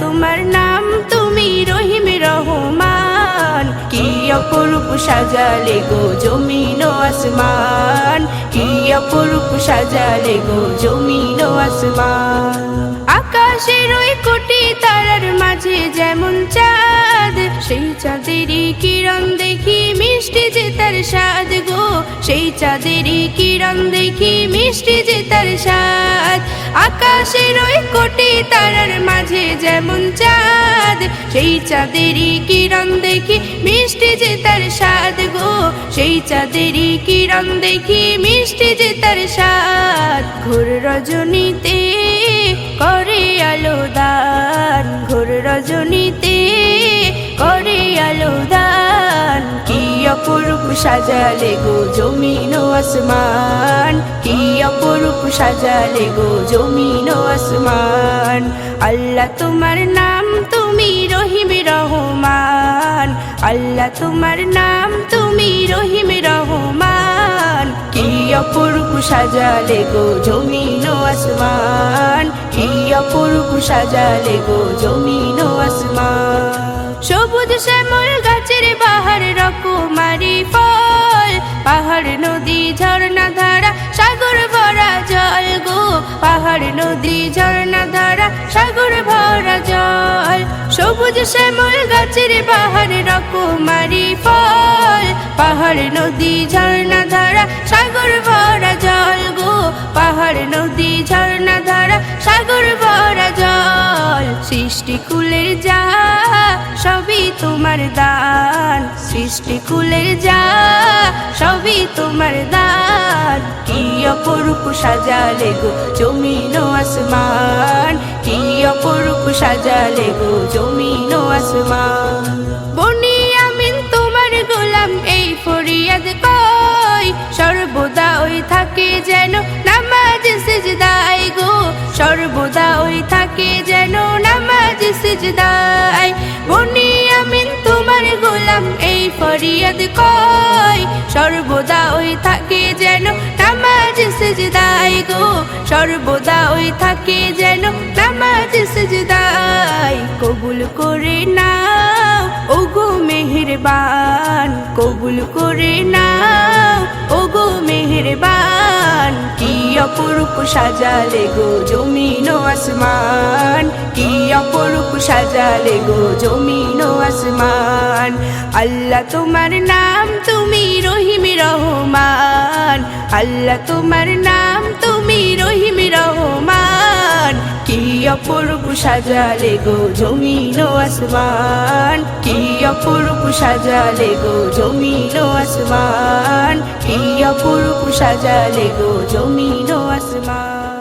তোমার নাম তুমি রহিম রহমান। কি অপরূপ সাজালে গো জমিন আসমান। কি অপরূপ সাজালে গো জমিন আসমান। আকাশের ওই কোটি তারার মাঝে যেমন চাঁদ, সেই চাঁদেরই কিরণ দেখি মিষ্টি যে তার স্বাদ গো। সেই চাঁদেরই কিরণ দেখি মিষ্টি যে তার স্বাদ। আকাশের ওই কোটি তারার মাঝে যেমন চাঁদ, সেই চাঁদেরই কিরণ দেখি মিষ্টি যে তার স্বাদ গো। সেই চাঁদেরই কিরণ দেখি মিষ্টি যে তার স্বাদ। ঘোর রজনীতে করে আলো দান, ঘোর রজনীতে অপরূপ সাজালে গো জমিন আসমান। কি অপরূপ সাজালে গো জমিন আসমান। আল্লাহ তোমার নাম তুমি রহিম রহমান। আল্লাহ তোমার নাম তুমি রহিম রহমান। কি অপরূপ সাজালে গো জমিন আসমান। কি অপরূপ সাজালে গো জমিন আসমান। ঝর্ণা ধারা সাগর ভরা জল গো। পাহাড়, নদী ঝর্ণা ধারা সাগর ভরা জল। সবুজ শ্যামল গাছের পাহাড়, রকমারি ফল। পাহাড়, নদী ঝর্ণা ধারা সাগর ভরা জল গো। পাহাড়, নদী ঝর্ণা ধারা সাগর ভরা জল। সৃষ্টি কুলের যা, সবই তোমার দান সৃষ্টি কুলের যা, সবই তোমার দান। কি অপরূপ সাজালে গো জমিন আসমান। কি অপরূপ সাজালে গো জমিন আসমান। বনি আমিন, তোমার গোলাম, এই ফরিয়াদ কই? সর্বদা ওই থাকে যেন নামাজ সিজদাই গো। সর্বদা ওই থাকে যেন নামাজ সিজদাই ফরিয়াদ কই সর্বদা ওই থাকে যেন নামাজ সিজদাই গো। সর্বদা ওই থাকে যেন নামাজ সিজদাই কবুল করে নাও ও গো মেহেরবান, কবুল করে নাও ও গো মেহেরবান। কি অপরূপ সাজালে গো জমিন আসমান, কি অপরূপ সাজালে গো জমিন ও আসমান আল্লাহ তোমার নাম তুমি রহিম রহমান। আল্লাহ তোমার নাম তুমি রহিম রহমান। কি অপরূপ সাজালে গো জমিন আসমান। কি অপরূপ সাজালে গো জমিন আসমান। কি অপরূপ সাজালে গো জমিন আসমান।